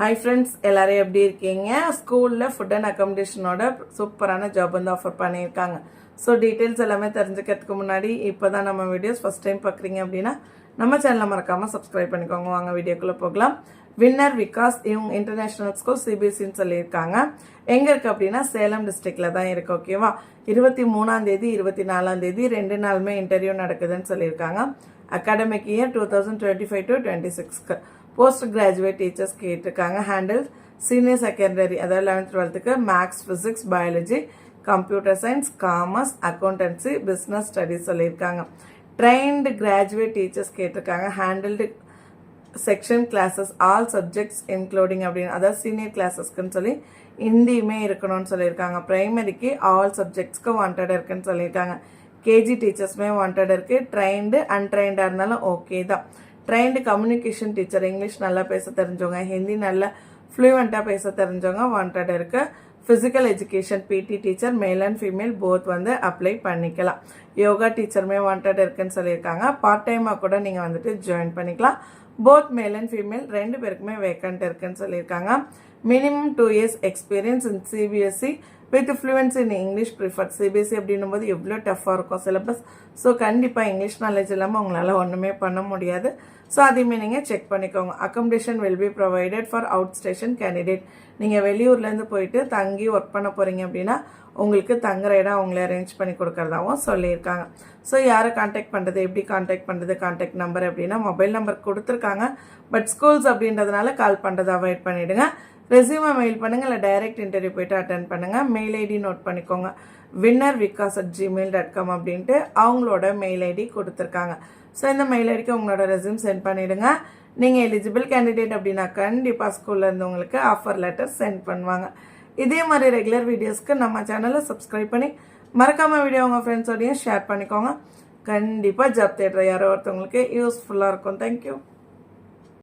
Hi friends எல்லோரும் எப்படி இருக்கீங்க? ஸ்கூலில் ஃபுட் அண்ட் அக்காமடேஷனோட சூப்பரான ஜாப் வந்து ஆஃபர் பண்ணியிருக்காங்க. ஸோ டீட்டெயில்ஸ் எல்லாமே தெரிஞ்சுக்கிறதுக்கு முன்னாடி இப்போ தான் நம்ம வீடியோஸ் ஃபஸ்ட் டைம் பார்க்குறீங்க அப்படின்னா நம்ம சேனலை மறக்காமல் சப்ஸ்கிரைப் பண்ணிக்கோங்க. வாங்க வீடியோக்குள்ளே போகலாம். வின்னர் விகாஸ் இவங்க இன்டர்நேஷ்னல் ஸ்கூல் சிபிஎஸ்சின்னு சொல்லியிருக்காங்க. எங்கே இருக்குது அப்படின்னா சேலம் டிஸ்ட்ரிக்டில் தான் இருக்குது ஓகேவா இருபத்தி மூணாந்தேதி இருபத்தி நாலாந்தேதி ரெண்டு நாளுமே இன்டர்வியூ நடக்குதுன்னு சொல்லியிருக்காங்க. Academic year two thousand twenty five to twenty சிக்ஸ்க்கு post graduate teachers கேட்டிருக்காங்க. ஹேண்டில் சீனியர் செகண்டரி அதாவது eleventh டுவெல்த்துக்கு maths physics biology computer science commerce accountancy business studies சொல்லியிருக்காங்க. ட்ரெயின்டு கிராஜுவேட் டீச்சர்ஸ் கேட்டிருக்காங்க. Handled section classes all subjects including அப்படின்னு. அதாவது senior கிளாஸஸ்க்குன்னு சொல்லி ஹிந்தியுமே இருக்கணும்னு சொல்லியிருக்காங்க. ப்ரைமரிக்கு all சப்ஜெக்ட்ஸ்க்கு wanted இருக்குன்னு சொல்லியிருக்காங்க. கேஜி டீச்சர்ஸுமே வாண்டட் இருக்குது ட்ரெயின்டு அன்ட்ரெயின்டாக இருந்தாலும் ஓகே தான். ட்ரைன்டு கம்யூனிகேஷன் டீச்சர் இங்கிலீஷ் நல்லா பேச தெரிஞ்சவங்க ஹிந்தி நல்லா ஃப்ளூவெண்ட்டாக பேச தெரிஞ்சவங்க வாண்டட் இருக்கு. Physical education PT teacher male and female both வந்து அப்ளை பண்ணிக்கலாம். யோகா டீச்சருமே வாண்டட் இருக்குன்னு சொல்லியிருக்காங்க. பார்ட் டைமாக கூட நீங்கள் வந்துட்டு ஜாயின் பண்ணிக்கலாம். போத் மேல் அண்ட் ஃபீமேல் ரெண்டு பேருக்குமே வேக்கண்ட் இருக்குன்னு சொல்லியிருக்காங்க. Minimum two years experience in CBSE with fluency in English prefer CBSE அப்படின்னும் போது எவ்வளோ டஃப்பாக இருக்கும் சிலபஸ் ஸோ கண்டிப்பாக இங்கிலீஷ் நாலேஜ் இல்லாமல் உங்களால் ஒன்றுமே பண்ண முடியாது. ஸோ அதையுமே நீங்கள் செக் பண்ணிக்கோங்க. Accommodation will be provided for out station candidate நீங்கள் வெளியூர்லேருந்து போயிட்டு தங்கி ஒர்க் பண்ண போகிறீங்க அப்படின்னா உங்களுக்கு தங்குற இடம் அவங்களே அரேஞ்ச் பண்ணி கொடுக்குறதாகவும் சொல்லியிருக்காங்க. ஸோ யாரை காண்டாக்ட் பண்ணுறது எப்படி காண்டாக்ட் பண்ணுறது காண்டாக்ட் நம்பர் அப்படின்னா மொபைல் நம்பர் கொடுத்துருக்காங்க. பட் ஸ்கூல்ஸ் அப்படின்றதுனால கால் பண்ணுறதை அவாய்ட் பண்ணிவிடுங்க ரெசியூமை மெயில் பண்ணுங்கள் இல்லை டைரக்ட் இன்டர்வியூ போயிட்டு அட்டன் பண்ணுங்கள் மெயில் ஐடி நோட் பண்ணிக்கோங்க. Winner Vikas at gmail dot com அப்படின்ட்டு அவங்களோட மெயில் ஐடி கொடுத்துருக்காங்க. ஸோ இந்த மெயில் ஐடிக்கு உங்களோட ரெசியூம் சென்ட் பண்ணிவிடுங்க நீங்கள் எலிஜிபிள் கேண்டிடேட் அப்படின்னா கண்டிப்பாக ஸ்கூலில் இருந்தவங்களுக்கு ஆஃபர் லெட்டர் சென்ட் பண்ணுவாங்க. இதே மாதிரி ரெகுலர் வீடியோஸ்க்கு நம்ம சேனலை சப்ஸ்கிரைப் பண்ணி மறக்காமல் வீடியோ உங்கள் ஃப்ரெண்ட்ஸோடையும் ஷேர் பண்ணிக்கோங்க. கண்டிப்பாக ஜாப் தேடுற யாரோ ஒருத்தவங்களுக்கு யூஸ்ஃபுல்லாக இருக்கும். தேங்க்யூ